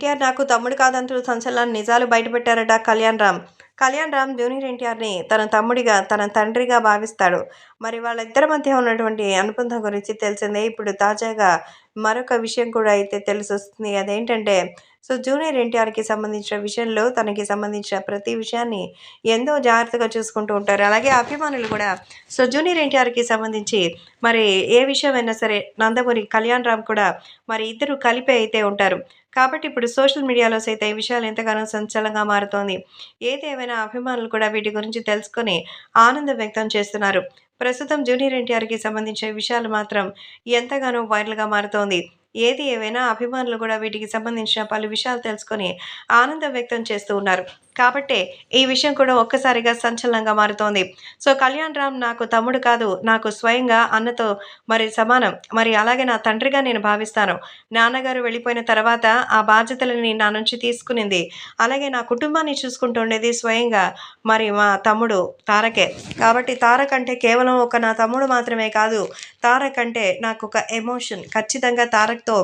ఎన్టీఆర్ నాకు తమ్ముడు కాదంటూ సంచలన నిజాలు బయటపెట్టారట కళ్యాణ్ రామ్. కళ్యాణ్ రామ్ జూనియర్ ఎన్టీఆర్ని తన తమ్ముడిగా తన తండ్రిగా భావిస్తాడు. మరి వాళ్ళిద్దరి మధ్య ఉన్నటువంటి అనుబంధం గురించి తెలిసిందే. ఇప్పుడు తాజాగా మరొక విషయం కూడా అయితే తెలిసి వస్తుంది అదేంటంటే సో జూనియర్ ఎన్టీఆర్కి సంబంధించిన విషయంలో తనకి సంబంధించిన ప్రతి విషయాన్ని ఎంతో జాగ్రత్తగా చూసుకుంటూ ఉంటారు. అలాగే అభిమానులు కూడా సో జూనియర్ ఎన్టీఆర్కి సంబంధించి మరి ఏ విషయమైనా సరే నందమూరి కళ్యాణ్ రామ్ కూడా మరి ఇద్దరు కలిపే అయితే ఉంటారు. కాబట్టి ఇప్పుడు సోషల్ మీడియాలో సైతం ఈ విషయాలు ఎంతగానో సంచలనంగా మారుతోంది. ఏది అభిమానులు కూడా వీటి గురించి తెలుసుకొని ఆనందం వ్యక్తం చేస్తున్నారు. ప్రస్తుతం జూనియర్ ఎన్టీఆర్కి సంబంధించిన విషయాలు మాత్రం ఎంతగానో వైరల్గా మారుతోంది. ఏది ఏవైనా అభిమానులు కూడా వీటికి సంబంధించిన పలు విషయాలు తెలుసుకొని ఆనందం వ్యక్తం చేస్తూ ఉన్నారు. కాబట్టే ఈ విషయం కూడా ఒక్కసారిగా సంచలనంగా మారుతోంది. సో కళ్యాణ్ రామ్ నాకు తమ్ముడు కాదు నాకు స్వయంగా అన్నతో మరి సమానం. మరి అలాగే నా తండ్రిగా నేను భావిస్తాను. నాన్నగారు వెళ్ళిపోయిన తర్వాత ఆ బాధ్యతలని నా నుంచి తీసుకునింది. అలాగే నా కుటుంబాన్ని చూసుకుంటుండేది స్వయంగా మరి మా తమ్ముడు తారకే. కాబట్టి తారక్ అంటే కేవలం ఒక నా తమ్ముడు మాత్రమే కాదు తారక్ అంటే నాకు ఒక ఎమోషన్. ఖచ్చితంగా తారక్ తారక్తో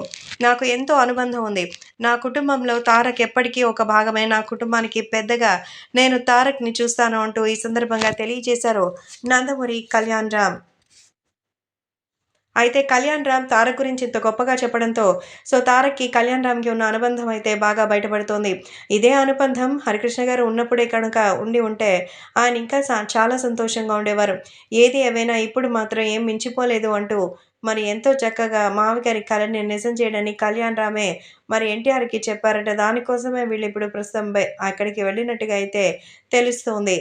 నాకు ఎంతో అనుబంధం ఉంది. నా కుటుంబంలో తారక్ ఎప్పటికీ ఒక భాగమే. నా కుటుంబానికి పెద్దగా నేను తారక్ని చూస్తాను అంటూ ఈ సందర్భంగా తెలియజేశారు నందమూరి కళ్యాణ్ రామ్. అయితే కళ్యాణ్ రామ్ తారక్ గురించి ఇంత గొప్పగా చెప్పడంతో సో తారక్కి కళ్యాణ్ రామ్కి ఉన్న అనుబంధం అయితే బాగా బయటపడుతోంది. ఇదే అనుబంధం హరికృష్ణ గారు ఉన్నప్పుడే కనుక ఉండి ఉంటే ఆయన ఇంకా చాలా సంతోషంగా ఉండేవారు. ఏది ఏవైనా ఇప్పుడు మాత్రం ఏం మించిపోలేదు అంటూ మరి ఎంతో చక్కగా మావిగారి కళని నిజం చేయడానికి కళ్యాణ్ రామే మరి ఎన్టీఆర్కి చెప్పారట. దానికోసమే వీళ్ళు ఇప్పుడు ప్రస్తుతం అక్కడికి వెళ్ళినట్టుగా అయితే తెలుస్తుంది.